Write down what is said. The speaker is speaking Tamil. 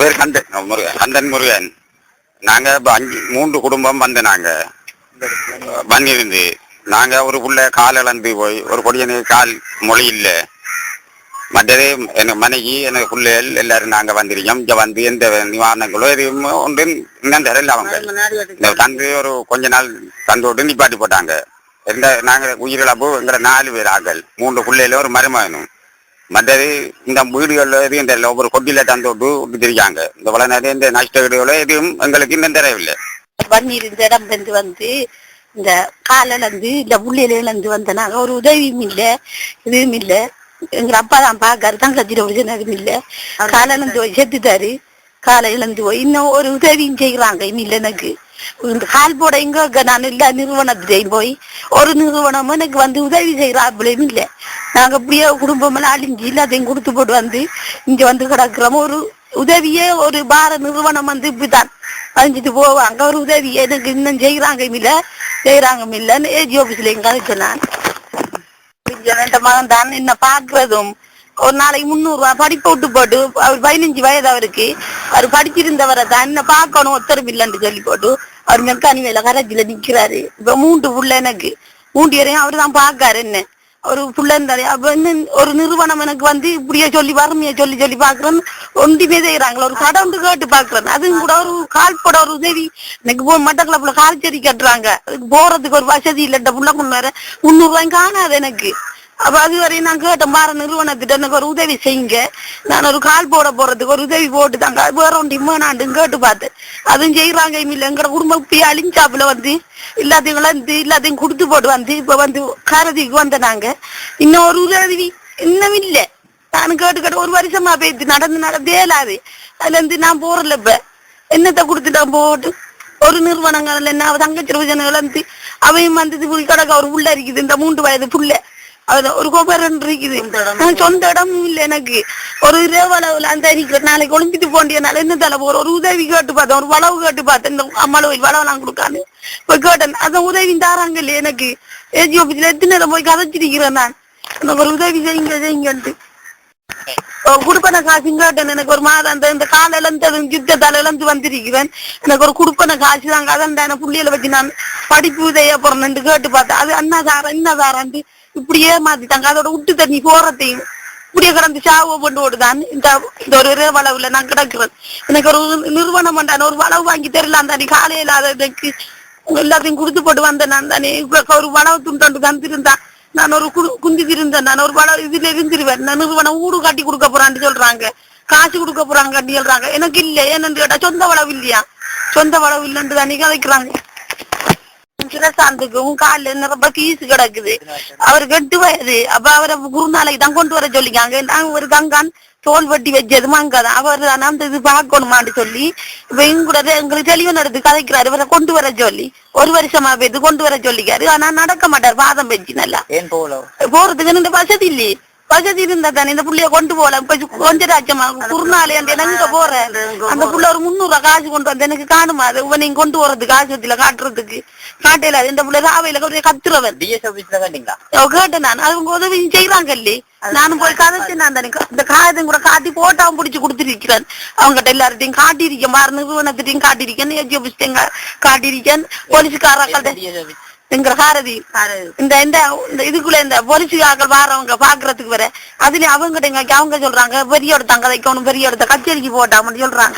பேர் கந்தன் முருகன் கந்தன் முருகன். நாங்க இப்ப அஞ்சு மூன்று குடும்பம் வந்து நாங்க. வந்திருந்து நாங்க ஒரு புள்ள கால் இழந்து போய் ஒரு பொடியனுக்கு கால் மொழி இல்லை. மற்றது எனக்கு மனைவி எனக்கு பிள்ளைகள் எல்லாரும் நாங்க வந்திருக்கோம். இங்க வந்து எந்த நிவாரணங்களோ எதுவும் ஒன்று இன்னும் தரல அவங்க. தந்து ஒரு கொஞ்ச நாள் தந்து விட்டு நிப்பாட்டி போட்டாங்க. எந்த நாங்க உயிரிழப்பு எங்களை நாலு பேர் ஆக்கள் மூன்று பிள்ளையில ஒரு மருமகனும். மற்றது இந்த வீடுகளில் எதுவும் இந்த ஒவ்வொரு கொட்டியில தந்து விட்டு விட்டுருக்காங்க இந்த வள நிறைய இந்த நஷ்ட வீடுகளோ எதுவும் எங்களுக்கு இன்னும் தரவில்லை. பன்னீர் இந்த இடம் வந்து வந்து இந்த காலிலேருந்து இந்த உள்ளிலேருந்து வந்தனாங்க ஒரு உதவியும் இல்ல எதுவும் இல்லை. எங்க அப்பா தான் பாக்காரு தங்கச்சிட ஒரு ஜனகம் இல்ல. காலிலேருந்து போய் செத்துட்டாரு. காலை இருந்து போய் இன்னும் ஒரு உதவியும் செய்யறாங்க இன்னும் இல்ல எனக்கு. இந்த இங்க போட நான் எல்லா நிறுவனத்திலையும் போய் ஒரு நிறுவனமும் எனக்கு வந்து உதவி செய்யற இல்ல. நாங்க அப்படியே குடும்பம் எல்லாம் அழிஞ்சு எல்லாத்தையும் கொடுத்து போட்டு வந்து இங்க வந்து கிடக்குறோம். ஒரு உதவியே ஒரு பார நிறுவனம் வந்து இப்படிதான் அழிஞ்சிட்டு போவாங்க. ஒரு உதவி எனக்கு இன்னும் செய்யறாங்க இல்ல. செய்யறாங்க இல்லன்னு ஏஜி ஆபீஸ்ல எங்க நான். இந்த மகன் தான் என்ன பாக்குறதும் ஒரு நாளைக்கு முந்நூறு படிப்பு விட்டு போட்டு அவர் பதினஞ்சு வயது அவருக்கு. அவர் படிச்சிருந்தவரை தான் என்ன பார்க்கணும்? ஒத்தரம் இல்லைன்னு சொல்லி போட்டு அவர் மெக்கானி வேலை கரஜில நிக்கிறாரு. இப்ப மூன்று புள்ள எனக்கு. மூன்று வரையும் அவர் தான் பாக்காரு என்ன. ஒரு புள்ள இருந்தாரு அப்ப ஒரு நிறுவனம் எனக்கு வந்து இப்படியே சொல்லி வறுமையை சொல்லி சொல்லி பாக்குறேன் ஒன்றுமே செய்யறாங்களா ஒரு கடை ஒன்று கேட்டு பாக்குறேன் அதுவும் கூட ஒரு கால் போட ஒரு உதவி. எனக்கு போய் மட்டக்களப்புல கால் செடி கட்டுறாங்க. அதுக்கு போறதுக்கு ஒரு வசதி இல்லட்ட புள்ள கொண்டு வர முந்நூறு ரூபாய் காணாது எனக்கு. அப்ப அது வரையும் நான் கேட்டேன் பாரு நிறுவனத்திட்ட எனக்கு ஒரு உதவி செய்யுங்க. நான் ஒரு கால் போட போறதுக்கு ஒரு உதவி போட்டு தாங்க அது வேற ஒன்று இம்மானாண்டுன்னு கேட்டு பார்த்தேன். அதுவும் செய்யறாங்க இல்ல எங்கட குடும்பம் இப்படி அழிஞ்சாப்புல வந்து எல்லாத்தையும் வந்து எல்லாத்தையும் கொடுத்து போட்டு வந்து இப்ப வந்து காரதிக்கு வந்த நாங்க இன்னும் ஒரு உதவி இன்னும் இல்ல. நான் கேட்டு கேட்டு ஒரு வருஷமா போயிட்டு நடந்து நடந்தே இல்லாது அதுல இருந்து நான் போறல இப்ப. என்னத்தை கொடுத்து போட்டு ஒரு நிறுவனங்கள் என்ன தங்கச்சி ரோஜனங்கள் வந்து அவையும் வந்து புல் கடக்க ஒரு புள்ள இருக்குது இந்த மூன்று வயது புள்ள. அது ஒரு கோபுரம் இருக்குது. நான் சொந்த இடம் இல்ல எனக்கு. ஒரு இரவளவுல அந்த இருக்கிற நாளைக்கு ஒளிஞ்சிட்டு போண்டியனால என்ன தலை போற ஒரு உதவி கேட்டு பார்த்தேன். ஒரு வளவு கேட்டு பார்த்தேன். இந்த அம்மளவு வளவெல்லாம் கொடுக்கான்னு போய் கேட்டேன். அந்த உதவி தாராங்க இல்லையா எனக்கு. ஏஜி ஆபீஸ்ல எத்தனை நேரம் போய் கதைச்சிருக்கிறேன் நான். எனக்கு ஒரு உதவி செய்யுங்க செய்யுங்கன்ட்டு. குடுப்பன காசு கேட்டேன். எனக்கு ஒரு மாதம் அந்த இந்த இருந்து யுத்தத்தால இருந்து வந்திருக்கிறேன். எனக்கு ஒரு குடுப்பன காசு தாங்க அதான் தானே புள்ளியில வச்சு நான் படிப்பு உதய போறேன்னு கேட்டு பார்த்தேன். அது அண்ணா தாரன் என்ன தாரான்ட்டு இப்படியே மாத்திட்டாங்க அதோட விட்டு தண்ணி போறதையும் இப்படியே கிடந்து சாவோ கொண்டு ஓடுதான். இந்த இந்த ஒரு வளவுல நான் கிடக்குறேன். எனக்கு ஒரு நிறுவனம் பண்ணான ஒரு வளவு வாங்கி தெரியலாம் தானே. காலையில எனக்கு எல்லாத்தையும் கொடுத்து போட்டு வந்தேன் நான் தானே. ஒரு வளவு துண்டு தந்திருந்தான் நான் ஒரு குடு குந்தி திருந்தேன் நான் ஒரு வளவு இதுல இருந்துருவேன் நான் நிறுவனம் ஊடு காட்டி கொடுக்க போறான்னு சொல்றாங்க. காசு கொடுக்க போறாங்க சொல்றாங்க. எனக்கு இல்ல ஏன்னு கேட்டா சொந்த வளவு இல்லையா? சொந்த வளவு இல்லைன்னு தானே கதைக்கிறாங்க சிரசாந்துக்கும் காலில் நிரம்ப பீஸ் கிடக்குது அவர் கெட்டு வயது அப்ப அவரை குருநாளைக்கு தான் கொண்டு வர சொல்லிக்காங்க நாங்க ஒரு கங்கான் தோல் வெட்டி வச்சது அங்கதான் அவர் தான் அந்த இது பார்க்கணுமான்னு சொல்லி இப்ப எங்க கூட எங்களுக்கு தெளிவு நடந்து கதைக்கிறாரு இவரை கொண்டு வர சொல்லி ஒரு வருஷமா போயிட்டு கொண்டு வர சொல்லிக்காரு ஆனா நடக்க மாட்டார் வாதம் வச்சு நல்லா போறதுக்கு வசதி இல்லையே வசதி இருந்தா தானே இந்த புள்ளைய கொண்டு போகல. இப்ப கொஞ்ச ராஜ்யமா. குருநாளை அந்த எங்க போறேன் அந்த புள்ள ஒரு முந்நூறு காசு கொண்டு வந்து எனக்கு காணுமா? அது நீங்க கொண்டு போறதுக்கு ஆஸ்பத்திரியில காட்டுறதுக்கு. காட்டையில இந்த புள்ள ராவையில கொஞ்சம் கத்துறவன். கேட்டேன் நான். அவங்க உதவி செய்யறாங்க இல்லையே நானும் போய் கதைச்சு நான் தானே. இந்த காயத்தையும் கூட காட்டி போட்டாவும் பிடிச்சு கொடுத்துருக்கிறேன். அவங்ககிட்ட எல்லார்ட்டையும் காட்டியிருக்கேன். பாரு நிறுவனத்திட்டையும் காட்டியிருக்கேன். ஏஜி ஆபீஸ்டையும் காட்டியிருக்கேன். போலீஸ்காரர்கள் டிஎஸ் ஆபீஸ் எங்க சாரதி இந்த இந்த இந்த இதுக்குள்ள இந்த போலீஸுக்காக்கள் வாரவங்க பாக்குறதுக்கு வர அதுல அவங்க அவங்க சொல்றாங்க பெரிய வைக்கணும் பெரிய இடத்த கச்சேரிக்கு போட்டாமன்னு சொல்றாங்க.